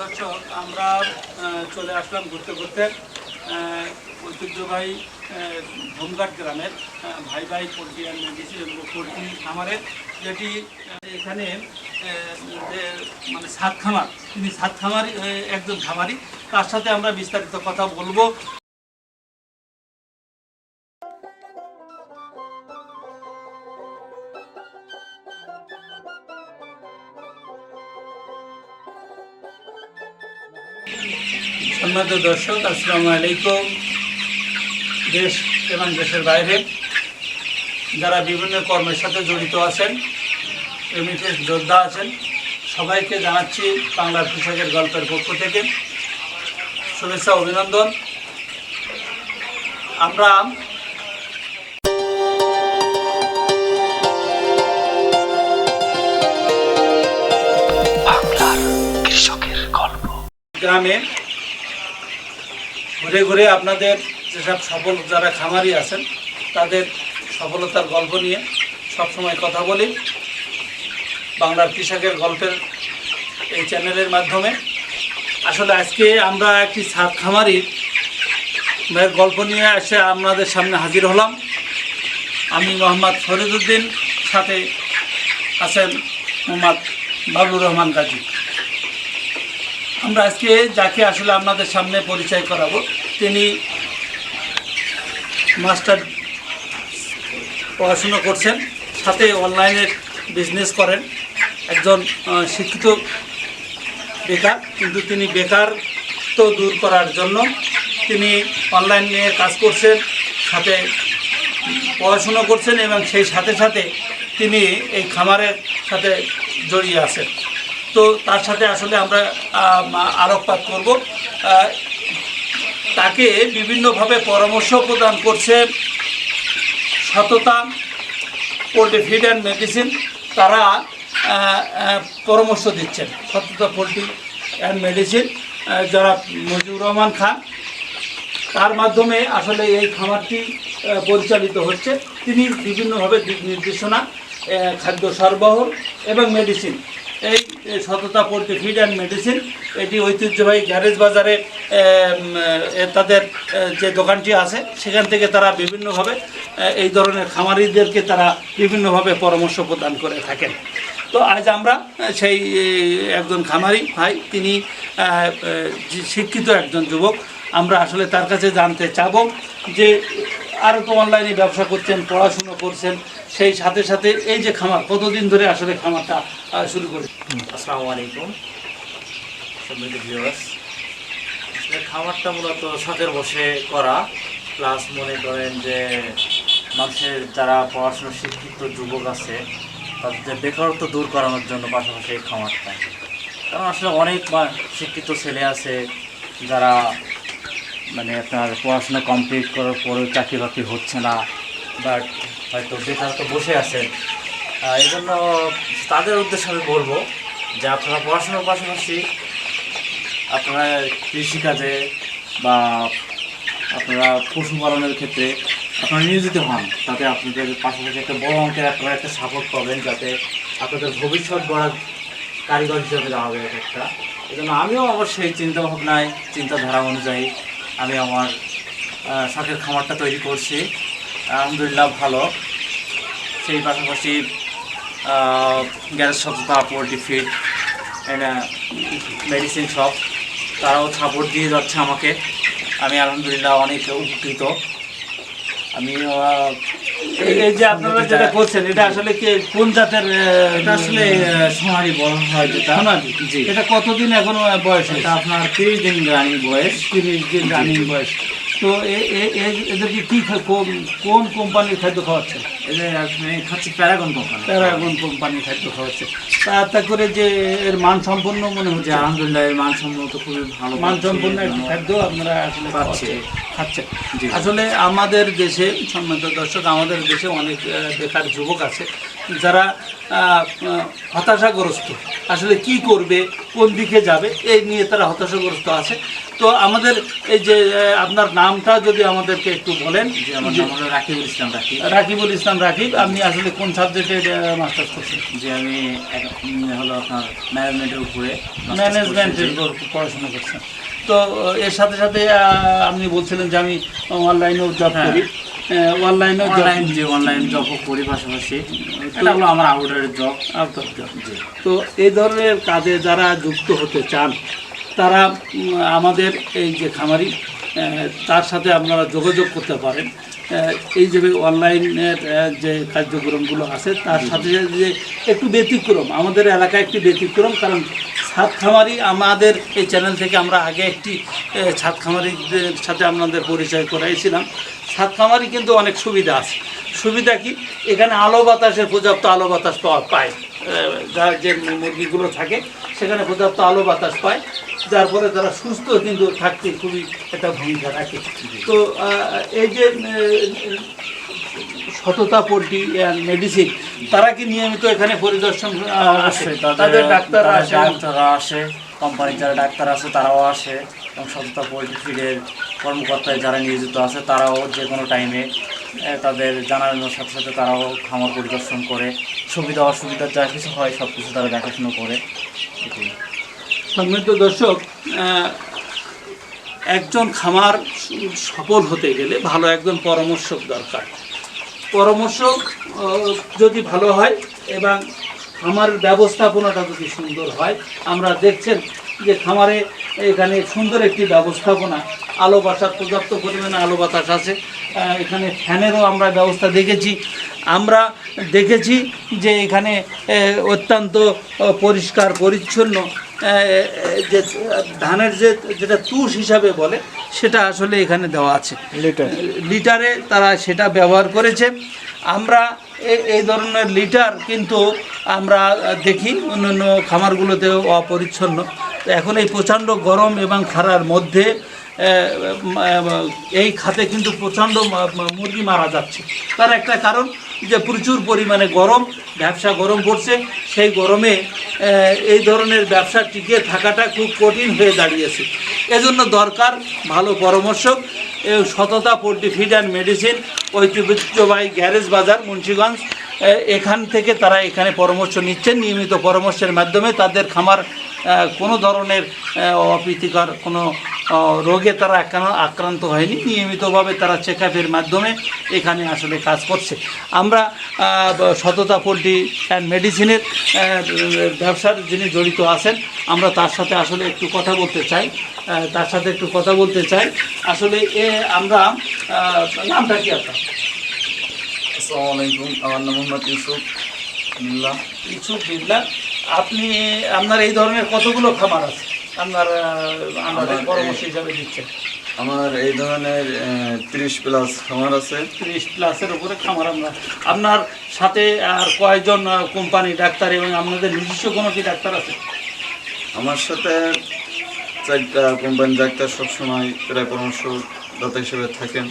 দর্শক, আমরা চলে আসলাম ঘুরতে ঘুরতে। ঐতিহ্যবাহী ভোমঘাট গ্রামের ভাই ভাই পোলট্রি অ্যান্ড মেডিসিন পোলট্রি খামারের যেটি এখানে মানে সাত খামার, তিনি সাত খামারি একজন খামারি। তার সাথে আমরা বিস্তারিত কথা বলব। সম্মানিত দর্শক আসসালামু আলাইকুম। দেশ এবং দেশের বাইরে যারা বিভিন্ন কর্মের সাথে জড়িত আছেন রেমিটেন্স যোদ্ধা আছেন সবাইকে জানাচ্ছি বাংলার কৃষকের গল্পের পক্ষ থেকে শুভেচ্ছা অভিনন্দন। আমরা বাংলার কৃষকের গল্প। গ্রামে ঘুরে ঘুরে আপনাদের যেসব সফল যারা খামারি আছেন, তাদের সফলতার গল্প নিয়ে সবসময় কথা বলি। বাংলার কৃষকের গল্পের এই চ্যানেলের মাধ্যমে। আসলে আজকে আমরা একটি সাত খামারি গল্প নিয়ে এসে আপনাদের সামনে হাজির হলাম। আমি মোহাম্মদ ফরিদুদ্দিন সাথে আছেন মোহাম্মদ বাবুর রহমান গাজী। আমরা আজকে যাকে আসলে আপনাদের সামনে পরিচয় করাবো, তিনি মাস্টার পড়াশুনো করছেন, সাথে অনলাইনের বিজনেস করেন। একজন শিক্ষিত বেকার, কিন্তু তিনি বেকার তো দূর করার জন্য তিনি অনলাইন নিয়ে কাজ করছেন, সাথে পড়াশুনো করছেন এবং সেই সাথে সাথে তিনি এই খামারের সাথে জড়িয়ে আছেন। তো তার সাথে আসলে আমরা আলোকপাত করব। তাকে বিভিন্নভাবে পরামর্শ প্রদান করছে সততা, পোলট্রি ফিড অ্যান্ড মেডিসিন। তারা পরামর্শ দিচ্ছেন, সততা, পোলট্রি অ্যান্ড মেডিসিন। যারা মজিবুর রহমান খান, তার মাধ্যমে আসলে এই খামারটি পরিচালিত হচ্ছে। তিনি বিভিন্নভাবে দিক নির্দেশনা খাদ্য সরবরাহ এবং মেডিসিন। এই সততা পোলট্রি ফিড অ্যান্ড মেডিসিন। এটি ঐতিহ্যবাহী গ্যারেজ বাজারে তাদের যে দোকানটি আছে, সেখান থেকে তারা বিভিন্নভাবে এই ধরনের খামারিদেরকে তারা বিভিন্নভাবে পরামর্শ প্রদান করে থাকেন। তো আজ আমরা সেই একজন খামারি ভাই, তিনি শিক্ষিত একজন যুবক, আমরা আসলে তার কাছে জানতে চাবো যে আরও তো অনলাইনে ব্যবসা করছেন, পড়াশুনো করছেন সেই সাথে সাথে এই যে খামার, কতদিন ধরে আসলে খামারটা শুরু করে আসসালামু আলাইকুম। খামারটা মূলত শখের বসে করা প্লাস মনে করেন যে মানুষের যারা পড়াশোনা শিক্ষিত যুবক আছে, তাদের বেকারত্ব দূর করানোর জন্য পাশাপাশি এই খামারটা। কারণ আসলে অনেক শিক্ষিত ছেলে আছে, যারা মানে আপনার পড়াশোনা কমপ্লিট করার পরেও চাকরি বাকরি হচ্ছে না বাট হয়তো বেকারত্ব বসে আছেন এই জন্য তাদের উদ্দেশ্যে আমি বলব যে আপনারা পড়াশোনার পাশাপাশি আপনারা কৃষিকাজে বা আপনারা পশুপালনের ক্ষেত্রে আপনারা নিয়োজিত হন, তাতে আপনাদের পাশাপাশি একটা বড় অঙ্কের আপনারা একটা সাপোর্ট পাবেন যাতে আপনাদের ভবিষ্যৎ গড়ার কারিগর হিসেবে দাঁড়াবে এক একটা। এই জন্য আমিও আমার সেই চিন্তাভাবনায়, চিন্তাধারা অনুযায়ী আমি আমার শখের খামারটা তৈরি করছি। আলহামদুলিল্লাহ ভালো। সেই পাশাপাশি গ্যাস সততা পোলট্রি ফিড মেডিসিন শপ তারাও সাপোর্ট দিয়ে যাচ্ছে আমাকে। আমি আলহামদুলিল্লাহ অনেক উপকৃত। আমি এই- এই যে আপনারা যেটা করছেন এটা আসলে কি কোন জাতের এটা আসলে সোনারি বলা হয় যেটা? সোনালি? জি। এটা কতদিন এখনও বয়স? এটা আপনার তিরিশ দিন রানিং বয়স। তিরিশ দিন রানিং বয়স। তো এ- এ- এ- এদেরকে কি খা- কোন- কোন কোম্পানির খাদ্য খাওয়াচ্ছেন এদের আপনি খাচ্ছি প্যারাগন কোম্পানি। প্যারাগন কোম্পানির খাদ্য খাওয়াচ্ছে। তা করে যে এর মান সম্পন্ন মনে হচ্ছে? আলহামদুলিল্লাহ এর মানসম্মত খুবই ভালো। একটি খাদ্য আপনারা আসলে পাচ্ছি। জি। আসলে আমাদের দেশে সম্মানিত দর্শক আমাদের দেশে অনেক বেকার যুবক আছে যারা হতাশাগ্রস্ত। আসলে কি করবে কোন দিকে যাবে এই নিয়ে তারা হতাশাগ্রস্ত আছে। তো আমাদের এই যে আপনার নামটা যদি আমাদেরকে একটু বলেন। আমার যে নাম হলো রাকিবুল ইসলাম রাকিব। রাকিবুল ইসলাম রাকিব আপনি আসলে কোন সাবজেক্টে মাস্টার্স করছেন? যে আমি হলো আপনার ম্যানেজমেন্টের উপরে ম্যানেজমেন্টের উপর পড়াশোনা করছেন। তো এর সাথে সাথে আপনি বলছিলেন যে আমি অনলাইনেও জব হ্যাঁ। করি। অনলাইনেও অনলাইন যে অনলাইন জবও করি পাশাপাশি। এটা হলো আমার আউটারের জব তো এই ধরনের কাজে যারা যুক্ত হতে চান তারা আমাদের এই যে খামারি তার সাথে আপনারা যোগাযোগ করতে পারেন। এই যে অনলাইনের যে কার্যক্রমগুলো আছে তার সাথে সাথে যে একটু ব্যতিক্রম আমাদের এলাকায় একটি ব্যতিক্রম কারণ ছাদ খামারি আমাদের এই চ্যানেল থেকে আমরা আগে একটি ছাদ খামারিদের সাথে আপনাদের পরিচয় করাইছিলাম। ছাদ খামারি কিন্তু অনেক সুবিধা আছে। সুবিধা কি? এখানে আলো বাতাসের পর্যাপ্ত আলো বাতাস পাওয়া পায়। যার যে মুরগিগুলো থাকে সেখানে পর্যাপ্ত আলো বাতাস পায় যার ফলে তারা সুস্থ কিন্তু থাকতে খুবই একটা ভূমিকা রাখে। তো এই যে সততা পোলট্রি মেডিসিন তারা কি নিয়মিত এখানে পরিদর্শন আসে? তাদের ডাক্তাররা তাদের আসে? ডাক্তাররা আসে কোম্পানির যারা ডাক্তার আছে তারাও আসে এবং সততা পোলট্রি ফিডের কর্মকর্তায় যারা নিয়োজিত আছে তারাও যে কোনো টাইমে তাদের জানানোর সাথে সাথে তারাও খামার পরিদর্শন করে, সুবিধা, অসুবিধা যা কিছু হয় সব কিছু তারা দেখাশুনো করে। সম্মানিত দর্শক একজন খামার সফল হতে গেলে ভালো একজন পরামর্শক দরকার পরামর্শক যদি ভালো হয় এবং খামার ব্যবস্থাপনাটা যদি সুন্দর হয় আমরা দেখছেন যে খামারে এখানে সুন্দর একটি ব্যবস্থাপনা আলো বাতাস পর্যাপ্ত পরিমাণে আলো বাতাস আছে। এখানে ফ্যানেরও আমরা ব্যবস্থা দেখেছি। আমরা দেখেছি যে এখানে অত্যন্ত পরিষ্কার পরিচ্ছন্ন যে ধানের যে যেটা তুষ হিসাবে বলে সেটা আসলে এখানে দেওয়া আছে। লিটারে তারা সেটা ব্যবহার করেছে। আমরা এই ধরনের লিটার কিন্তু আমরা দেখি অন্যান্য খামারগুলোতেও অপরিচ্ছন্ন। এখন এই প্রচণ্ড গরম এবং খারার মধ্যে এই খাতে কিন্তু প্রচণ্ড মুরগি মারা যাচ্ছে। তার একটা কারণ যে প্রচুর পরিমাণে গরম, ব্যবসা গরম পড়ছে। সেই গরমে এই ধরনের ব্যবসা টিকে থাকাটা খুব কঠিন হয়ে দাঁড়িয়েছে। এজন্য দরকার ভালো পরামর্শক এই সততা, পোলট্রি ফিড অ্যান্ড মেডিসিন, ঐতিহ্যবাহী গ্যারেজ বাজার, মুন্সীগঞ্জ এখান থেকে তারা এখানে পরামর্শ নিচ্ছেন। নিয়মিত পরামর্শের মাধ্যমে তাদের খামার কোনো ধরনের অপ্রীতিকর কোনো রোগে তারা আক্রান্ত হয়নি। নিয়মিতভাবে তারা চেক আপের মাধ্যমে এখানে আসলে কাজ করছে। আমরা সততা পোলট্রি অ্যান্ড মেডিসিনের ব্যবসার যিনি জড়িত আছেন আমরা তার সাথে আসলে একটু কথা বলতে চাই। তার সাথে একটু কথা বলতে চাই। আসলে এ আমরা নামটা কি আপনার? আসসালামু আলাইকুম। আমার নাম মোহাম্মদ ইউসুফ মিল্লা ইচ্ছুক বিল্লা আপনি আপনার এই ধরনের কতগুলো খামার আছে? আপনার আমাদের পরামর্শ হিসাবে দিচ্ছেন। আমার এই ধরনের ত্রিশ প্লাস খামার আছে। ত্রিশ প্লাসের উপরে খামার আমরা আপনার সাথে আর কয়েকজন কোম্পানি ডাক্তার এবং আপনাদের নিজস্ব কোনো কি ডাক্তার আছে? আমার সাথে চারটা কোম্পানি ডাক্তার সবসময় প্রায় পরামর্শদাতা হিসেবে থাকেন।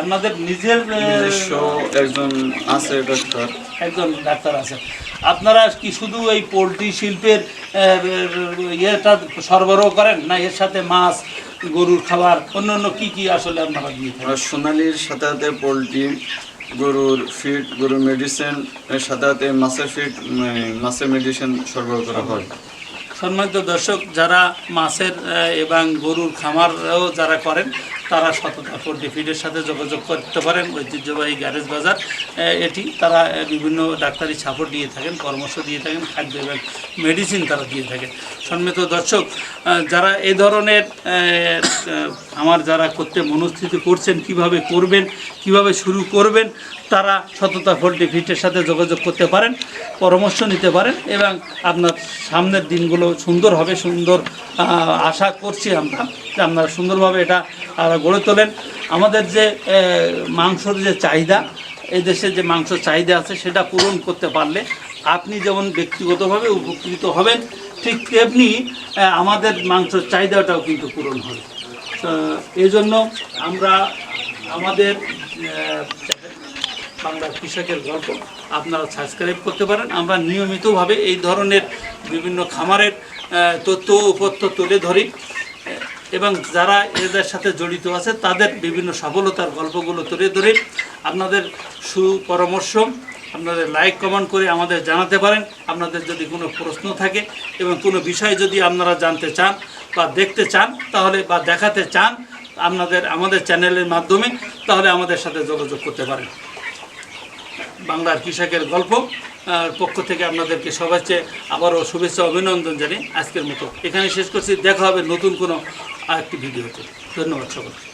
আপনাদের নিজের একজন আছে ডাক্তার। একজন ডাক্তার আছে। আপনারা কি শুধু এই পোলট্রি শিল্পের ইয়েটা সরবরাহ করেন না এর সাথে মাছ গরুর খাবার অন্যান্য কি কি আসলে আপনারা দিয়ে থাকেন? সোনালির সাথে সাথে পোলট্রি গরুর ফিড গরুর মেডিসিন এর সাথে সাথে মাছের ফিড মাছের মেডিসিন সরবরাহ করা হয়। সম্মানিত দর্শক যারা মাছের এবং গরুর খামারও যারা করেন তারা পোলট্রি ফিডের সাথে যোগাযোগ করতে পারেন ঐতিহ্যবাহী গ্যারেজ বাজার। এটি তারা বিভিন্ন ডাক্তারি সাপোর্ট দিয়ে থাকেন পরামর্শ দিয়ে থাকেন খাদ্য এবং মেডিসিন তারা দিয়ে থাকেন। সম্মিত দর্শক যারা এই ধরনের আহ, যারা করতে মনস্থিতি করছেন কীভাবে করবেন কীভাবে শুরু করবেন তারা সততা পোলট্রি ফিটের সাথে যোগাযোগ করতে পারেন পরামর্শ নিতে পারেন এবং আপনার সামনের দিনগুলো সুন্দর হবে সুন্দর আশা করছি আমরা যে আপনারা সুন্দরভাবে এটা আহ, গড়ে তোলেন। আমাদের যে মাংসর যে চাহিদা এই দেশে যে মাংস চাহিদা আছে সেটা পূরণ করতে পারলে আপনি যেমন ব্যক্তিগতভাবে উপকৃত হবেন ঠিক তেমনি আমাদের মাংসর চাহিদাটাও কিন্তু পূরণ হবে। এই জন্য আমরা আমাদের বাংলা কৃষকের গল্প আপনারা সাবস্ক্রাইব করতে পারেন। আমরা নিয়মিতভাবে এই ধরনের বিভিন্ন খামারের তথ্য উপত্য তুলে ধরি। এবং যারা এদের সাথে জড়িত আছে, তাদের বিভিন্ন সফলতার গল্পগুলো তুলে ধরে আপনাদের সুপরামর্শ, আপনাদের লাইক কমেন্ট করে আমাদের জানাতে পারেন। আপনাদের যদি কোনো প্রশ্ন থাকে এবং কোনো বিষয় যদি আপনারা জানতে চান বা দেখতে চান, তাহলে বা দেখাতে চান আপনাদের আমাদের চ্যানেলের মাধ্যমে, তাহলে আমাদের সাথে যোগাযোগ করতে পারেন। বাংলার কৃষকের গল্প। পক্ষ থেকে আপনাদেরকে চেয়ে আবারও শুভেচ্ছা অভিনন্দন জানি আজকের মতো এখানে শেষ করছি। দেখা হবে নতুন কোনো আরেকটি ভিডিওতে। ধন্যবাদ সবাই